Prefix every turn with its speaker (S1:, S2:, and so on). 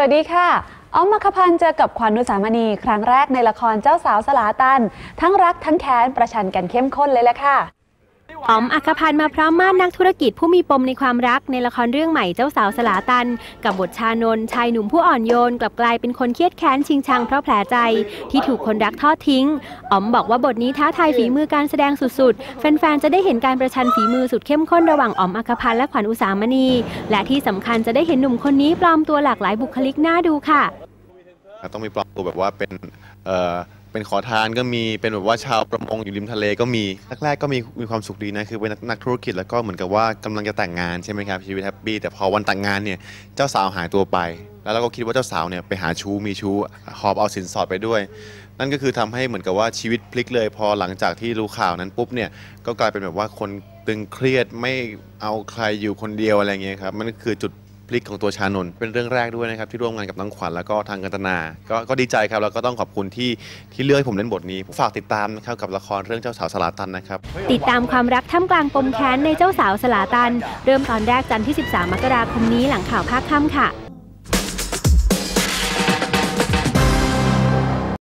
S1: วัสดีค่ะอ้อมมัคพันธ์เจอกับขวัญนุสามณี ครั้งแรกในละครเจ้าสาวสลาตัน ทั้งรักทั้งแค้นประชันกันเข้มข้นเลยแหละค่ะ
S2: อ๋อมอัคพันธ์มาพร้อมมาสนักธุรกิจผู้มีปมในความรักในละครเรื่องใหม่เจ้าสาวสลาตัน กับบทชานนชายหนุ่มผู้อ่อนโยน กลับกลายเป็นคนเครียดแค้นชิงชังเพราะแผลใจ ที่ถูกคนรักทอดทิ้งอ๋อมบอกว่าบทนี้ท้าทายฝีมือการแสดงสุดๆ แฟนๆ จะได้เห็นการประชันฝีมือสุดเข้มข้นระหว่างอ๋อมอัคพันธ์และขวัญอุสามณี และที่สำคัญจะได้เห็นหนุ่มคนนี้ปลอมตัวหลากหลายบุคลิกน่าดูค่ะ
S3: ต้องมีปลอมตัวแบบว่าเป็น เป็นขอทานก็มีเป็นแบบว่าชาวประมงอยู่ริมทะเลก็มีแรกๆก็มีมีความสุขดีนะคือเป็นนักธุรกิจแล้วก็เหมือนกับว่ากำลังจะแต่งงานใช่ไหมครับชีวิตแฮปปี้แต่พอวันแต่งงานเนี่ยเจ้าสาวหายตัวไป แล้วเราก็คิดว่าเจ้าสาวเนี่ยไปหาชู้มีชู้หอบเอาสินสอดไปด้วย นั่นก็คือทำให้เหมือนกับว่าชีวิตพลิกเลย พอหลังจากที่รู้ข่าวนั้นปุ๊บเนี่ยก็กลายเป็นแบบว่าคนตึงเครียดไม่เอาใครอยู่คนเดียวอะไรเงี้ยครับมันก็คือจุด พลิกของตัวชานนท์เป็นเรื่องแรกด้วยนะครับที่ร่วมงานกับน้องขวัญแล้วก็ทางกันตนาก็ก็ดีใจครับแล้วก็ต้องขอบคุณที่ที่เลือกให้ผมเล่นบทนี้ฝากติดตามนะครับกับละครเรื่องเจ้าสาวสลาตันนะครับ
S2: ติดตามความรักท่ามกลางปมแค้นในเจ้าสาวสลาตัน เริ่มตอนแรกจันทร์ที่ 13 มกราคมนี้หลังข่าวภาคค่ำค่ะ